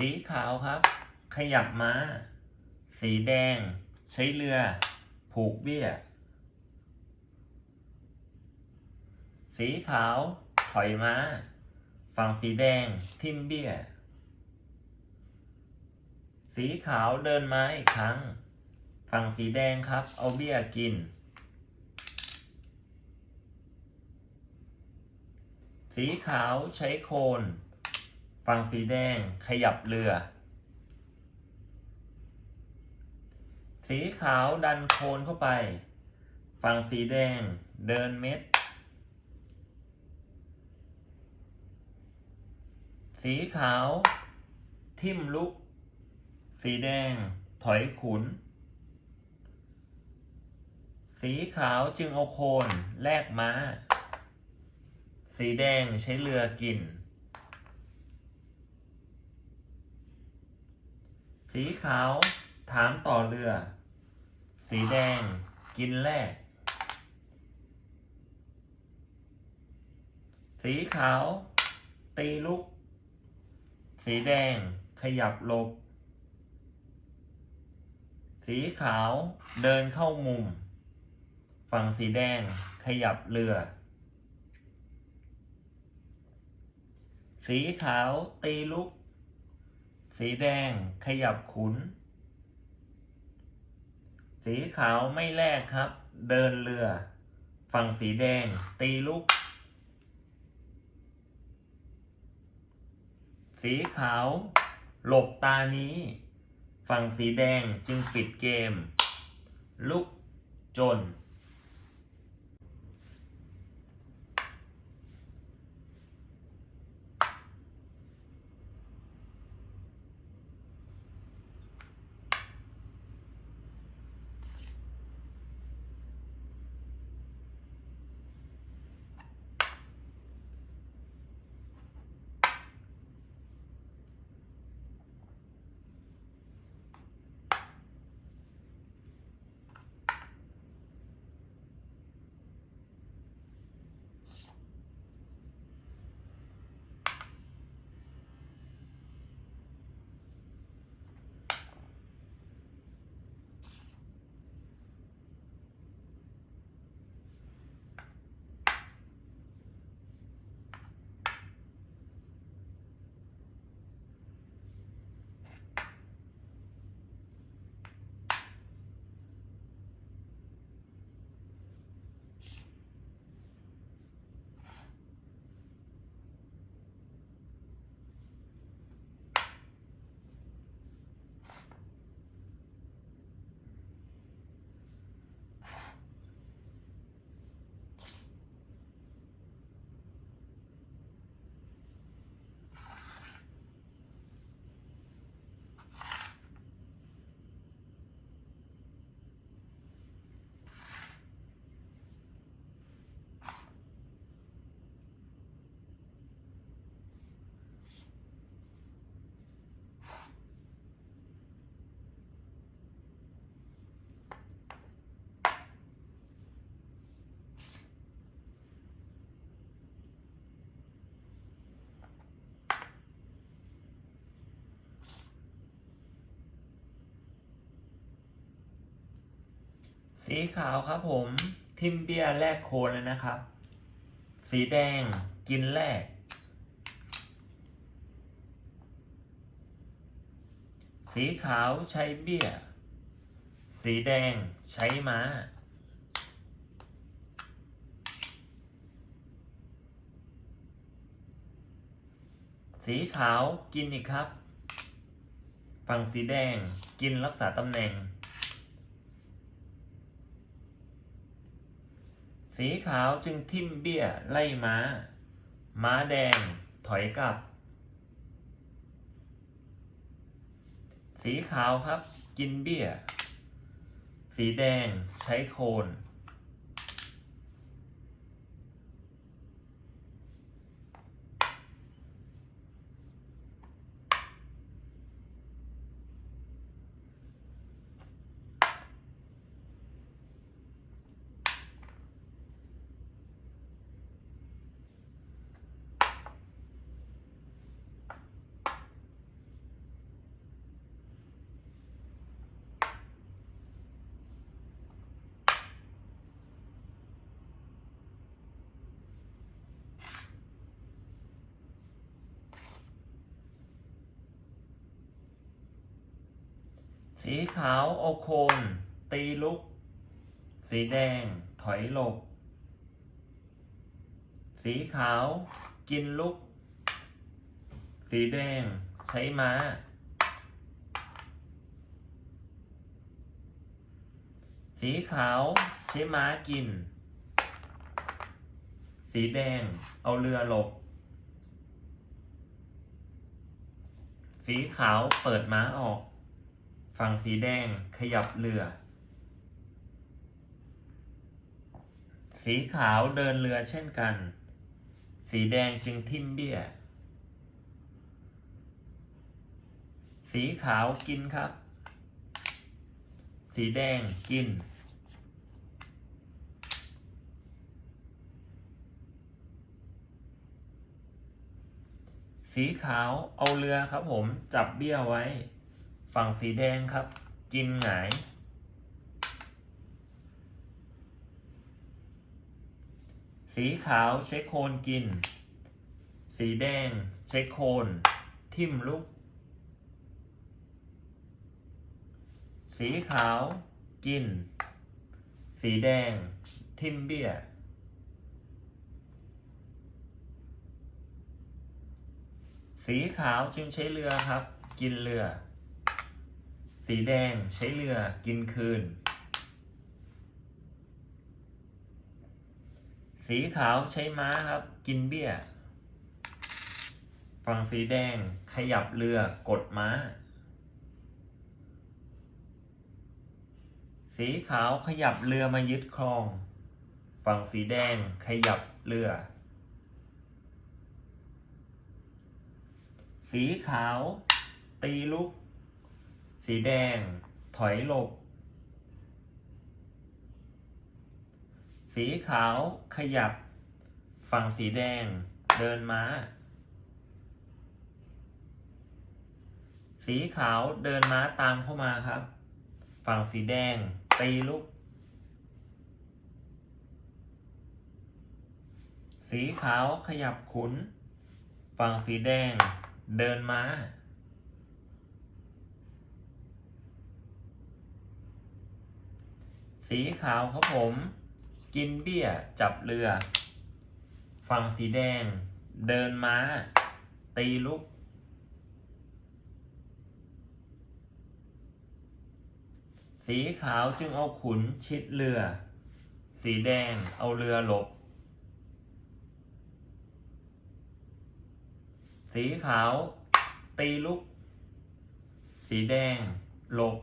สีขาวครับ ขยับม้า สีแดง ใช้เรือ ผูกเบี้ย สีขาว ถอยม้า ฝั่งสีแดง ทิมเบี้ย สีขาวเดินม้าอีกครั้ง ฝั่งสีแดงครับ เอาเบี้ยกิน สีขาวใช้โคน ฝั่งสีแดงขยับเรือ สีขาวดันโคนเข้าไปฝั่งสีแดงเดินเม็ด สีขาว ทิ่มลุก สีแดงถอยขุน สีขาวจึงเอาโคนแลกม้า สีแดงใช้เรือกิน สีขาวถามต่อเรือ สีแดงกินแรก สีขาว ตีลุก สีแดงขยับลบ สีขาวเดินเข้ามุม ฝั่งสีแดงขยับเรือ สีขาวตีลุก สีแดงขยับขุน สีขาวไม่แลกครับ เดินเรือ ฝั่งสีแดง ตีลุก สีขาว หลบตานี้ ฝั่งสีแดงจึงปิดเกม ลุกจน สีขาวครับผม ทิมเบียแลกโคนเลยนะครับ สีแดงกินแลกสีขาวใช้เบี้ย สีแดงใช้ม้า สีขาวกินอีกครับ ฝั่งสีแดงกินรักษาตำแหน่ง สีขาวจึงทิ่มเบี้ยไล่ม้า ม้าแดงถอยกลับ สีขาวครับ กินเบี้ย สีแดงใช้โคน สีขาวเอโคน ตีลุก สีแดง ถอยหลบ สีขาว กินลุก สีแดง ใช้ม้า สีขาว ใช้ม้ากิน สีแดง เอาเรือหลบ สีขาวเปิดม้าออก ฝั่งสีแดงขยับเรือ สีขาวเดินเรือเช่นกัน สีแดงจึงทิ่มเบี้ย สีขาวกินครับ สีแดงกิน สีขาวเอาเรือครับผมจับเบี้ยไว้ ฝั่งสีแดงครับ กินหงาย สีขาวใช้โคนกิน สีแดงใช้โคน ทิ่มลุก สีขาวกิน สีแดง ทิ่มเบี้ยสีขาวจึงใช้เรือครับ กินเรือ สีแดงใช้เรือกินคืน สีขาวใช้ม้าครับ กินเบี้ย ฝั่งสีแดงขยับเรือกดม้า สีขาวขยับเรือมายึดครอง ฝั่งสีแดงขยับเรือ สีขาวตีลุก สีแดง ถอยหลบ สีขาวขยับ ฝั่งสีแดง เดินม้า สีขาวเดินม้าตามเข้ามาครับ ฝั่งสีแดง ตีลุก สีขาวขยับขุน ฝั่งสีแดง เดินม้า สีขาวครับผม กินเบี้ย จับเรือ ฝั่งสีแดง เดินม้า ตีลุก สีขาวจึงเอาขุนชิดเรือ สีแดงเอาเรือหลบ สีขาว ตีลุก สีแดงหลบ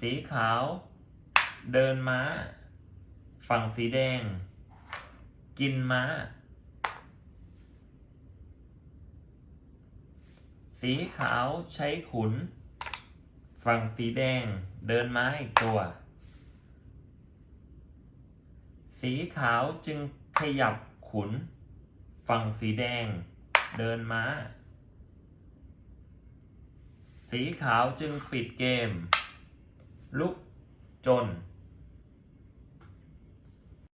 สีขาว เดินม้า ฝั่งสีแดง กินม้า สีขาวใช้ขุน ฝั่งสีแดง เดินม้าอีกตัว สีขาวจึงขยับขุน ฝั่งสีแดง เดินม้า สีขาวจึงปิดเกม ลุกจน